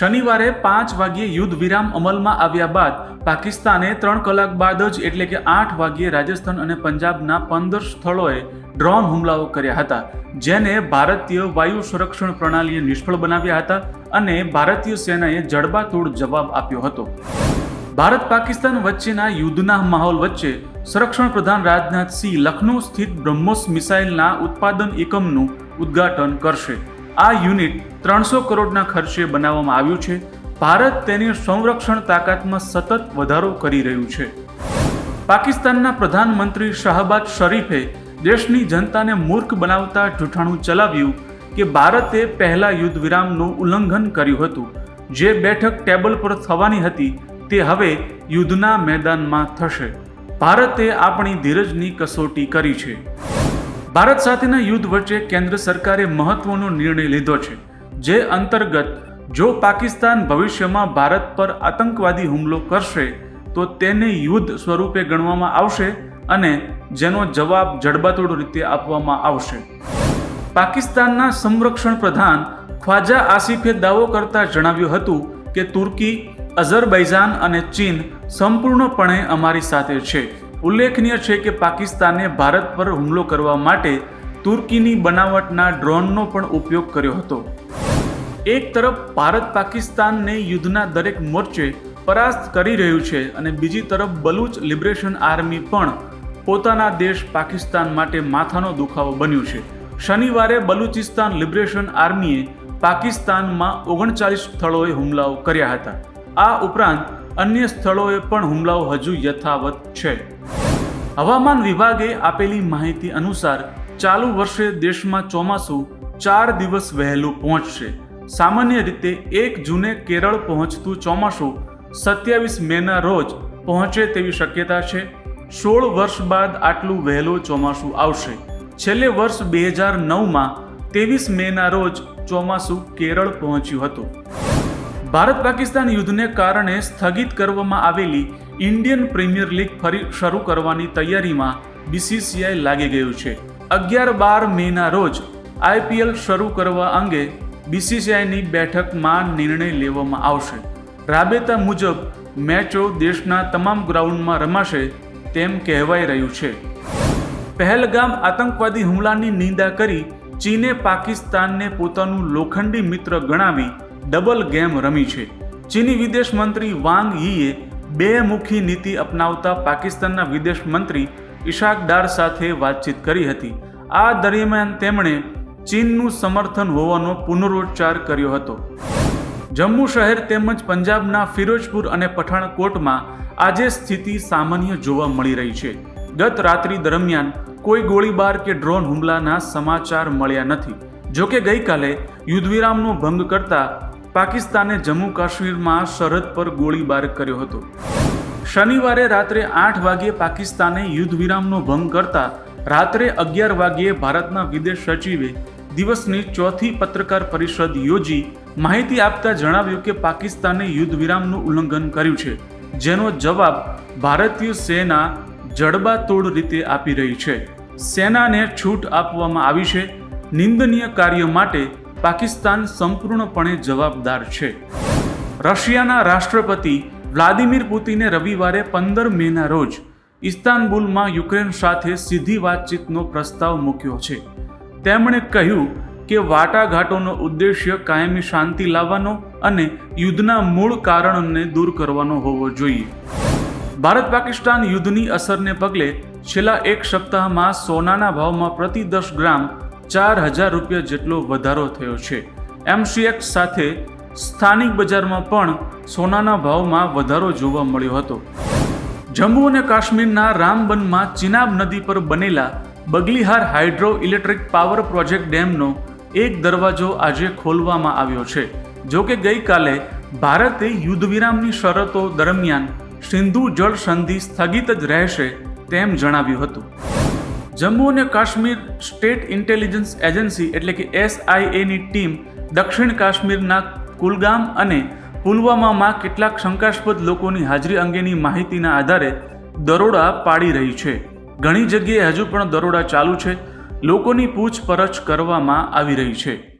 શનિવારે પાંચ વાગ્યે યુદ્ધ વિરામ અમલમાં આવ્યા બાદ પાકિસ્તાને ત્રણ કલાક બાદ જ એટલે કે આઠ વાગ્યે રાજસ્થાન અને પંજાબના પંદર સ્થળોએ ડ્રોન હુમલાઓ કર્યા હતા, જેને ભારતીય વાયુ સંરક્ષણ પ્રણાલીએ નિષ્ફળ બનાવ્યા હતા અને ભારતીય સેનાએ જડબાતોડ જવાબ આપ્યો હતો. ભારત પાકિસ્તાન વચ્ચેના યુદ્ધના માહોલ વચ્ચે સંરક્ષણ પ્રધાન રાજનાથ સિંહ લખનૌ સ્થિત બ્રહ્મોસ મિસાઇલના ઉત્પાદન એકમનું ઉદ્ઘાટન કરશે. આ યુનિટ ત્રણસો કરોડના ખર્ચે બનાવવામાં આવ્યું છે. ભારત તેની સંરક્ષણ તાકાતમાં સતત વધારો કરી રહ્યું છે. પાકિસ્તાનના પ્રધાનમંત્રી શાહબાદ શરીફે દેશની જનતાને મૂર્ખ બનાવતા જૂઠાણું ચલાવ્યું કે ભારતે પહેલા યુદ્ધ વિરામનું ઉલ્લંઘન કર્યું હતું. જે બેઠક ટેબલ પર થવાની હતી તે હવે યુદ્ધના મેદાનમાં થશે. ભારતે આપણી ધીરજની કસોટી કરી છે. ભારત સાથેના યુદ્ધ વચ્ચે કેન્દ્ર સરકારે મહત્વનો નિર્ણય લીધો છે, જે અંતર્ગત જો પાકિસ્તાન ભવિષ્યમાં ભારત પર આતંકવાદી હુમલો કરશે, તો તેને યુદ્ધ સ્વરૂપે ગણવામાં આવશે અને જેનો જવાબ જડબાતોડ રીતે આપવામાં આવશે. પાકિસ્તાનના સંરક્ષણ પ્રધાન ખ્વાજા આસિફે દાવો કરતા જણાવ્યું હતું કે તુર્કી, અઝરબૈજાન અને ચીન સંપૂર્ણપણે અમારી સાથે છે. ઉલ્લેખનીય છે કે પાકિસ્તાને ભારત પર હુમલો કરવા માટે તુર્કીની બનાવટના ડ્રોનનો પણ ઉપયોગ કર્યો હતો. એક તરફ, ભારત પાકિસ્તાનને યુદ્ધના દરેક મોરચે પરાસ્ત કરી રહ્યું છે અને બીજી તરફ, બલુચ લિબરેશન આર્મી પણ પોતાના દેશ પાકિસ્તાન માટે માથાનો દુખાવો બન્યું છે. શનિવારે બલુચિસ્તાન લિબરેશન આર્મીએ પાકિસ્તાનમાં ઓગણચાલીસ સ્થળોએ હુમલાઓ કર્યા હતા. આ ઉપરાંત અન્ય સ્થળોએ પણ હુમલાઓ હજુ યથાવત છે. હવામાન વિભાગે આપેલી માહિતી અનુસાર, ચાલુ વર્ષે દેશમાં ચોમાસું ચાર દિવસ વહેલું પહોંચશે. સામાન્ય રીતે એક જૂને કેરળ પહોંચતું ચોમાસું સત્યાવીસ મેના રોજ પહોંચે તેવી શક્યતા છે. સોળ વર્ષ બાદ આટલું વહેલું ચોમાસું આવશે. છેલ્લે વર્ષ બે હજાર નવમાં ત્રેવીસ મેના રોજ ચોમાસું કેરળ પહોંચ્યું હતું. ભારત પાકિસ્તાન યુદ્ધને કારણે સ્થગિત કરવામાં આવેલી ઇન્ડિયન પ્રીમિયર લીગ ફરી શરૂ કરવાની તૈયારીમાં બીસીસીઆઈ લાગી ગયું છે. અગિયાર બાર મેના રોજ આઈપીએલ શરૂ કરવા અંગે બીસીસીઆઈની બેઠકમાં નિર્ણય લેવામાં આવશે. રાબેતા મુજબ મેચો દેશના તમામ ગ્રાઉન્ડમાં રમાશે તેમ કહેવાઈ રહ્યું છે. પહેલગામ આતંકવાદી હુમલાની નિંદા કરી ચીને પાકિસ્તાનને પોતાનું લોખંડી મિત્ર ગણાવી ડબલ ગેમ રમી છે. ચીની વિદેશ મંત્રી વાંગ યીએ બે મુખી નીતિ અપનાવતા પાકિસ્તાનના વિદેશ મંત્રી ઇશાક ડાર સાથે વાતચીત કરી હતી. આ દરમિયાન તેમણે ચીનનું સમર્થન હોવાનો પુનરોચ્ચાર કર્યો હતો. જમ્મુ શહેર તેમજ પંજાબના ફિરોજપુર અને પઠાણકોટમાં આજે સ્થિતિ સામાન્ય જોવા મળી રહી છે. ગત રાત્રિ દરમિયાન કોઈ ગોળીબાર કે ડ્રોન હુમલાના સમાચાર મળ્યા નથી. જોકે ગઈકાલે યુદ્ધવિરામનો ભંગ કરતા પાકિસ્તાને જમ્મુ કાશ્મીરમાં સરહદ પર ગોળીબાર કર્યો હતો. શનિવારે રાત્રે આઠ વાગ્યે પાકિસ્તાને યુદ્ધ વિરામનો ભંગ કરતા રાત્રે અગિયાર વાગ્યે ભારતના વિદેશ સચિવે દિવસની ચોથી પત્રકાર પરિષદ યોજી માહિતી આપતા જણાવ્યું કે પાકિસ્તાને યુદ્ધ વિરામનું ઉલ્લંઘન કર્યું છે, જેનો જવાબ ભારતીય સેના જડબાતોડ રીતે આપી રહી છે. સેનાને છૂટ આપવામાં આવી છે. નિંદનીય કાર્ય માટે પાકિસ્તાન સંપૂર્ણપણે જવાબદાર છે. રશિયાના રાષ્ટ્રપતિ વ્લાદિમીર પુતિને રવિવારે પંદર મેના રોજ ઇસ્તાનબુલમાં યુક્રેન સાથે સીધી વાતચીતનો પ્રસ્તાવ મૂક્યો છે. તેમણે કહ્યું કે વાટાઘાટોનો ઉદ્દેશ્ય કાયમી શાંતિ લાવવાનો અને યુદ્ધના મૂળ કારણને દૂર કરવાનો હોવો જોઈએ. ભારત પાકિસ્તાન યુદ્ધની અસરને પગલે છેલ્લા એક સપ્તાહમાં સોનાના ભાવમાં પ્રતિ દસ ગ્રામ ચાર હજાર રૂપિયા જેટલો વધારો થયો છે. એમસીએક્સ સાથે સ્થાનિક બજારમાં પણ સોનાના ભાવમાં વધારો જોવા મળ્યો હતો. જમ્મુ અને કાશ્મીરના રામબનમાં ચિનાબ નદી પર બનેલા Baglihar hydro electric power project ડેમનો એક દરવાજો આજે ખોલવામાં આવ્યો છે. જો કે ગઈકાલે ભારતે યુદ્ધ વિરામની શરતો દરમિયાન સિંધુ જળ સંધિ સ્થગિત જ રહેશે તેમ જણાવ્યું હતું. જમ્મુ અને કાશ્મીર સ્ટેટ ઇન્ટેલિજન્સ એજન્સી એટલે કે એસઆઈએની ટીમ દક્ષિણ કાશ્મીરના કુલગામ અને પુલવામામાં કેટલાક શંકાસ્પદ લોકોની હાજરી અંગેની માહિતીના આધારે દરોડા પાડી રહી છે. ઘણી જગ્યાએ હજુ પણ દરોડા ચાલુ છે. લોકોની પૂછપરછ કરવામાં આવી રહી છે.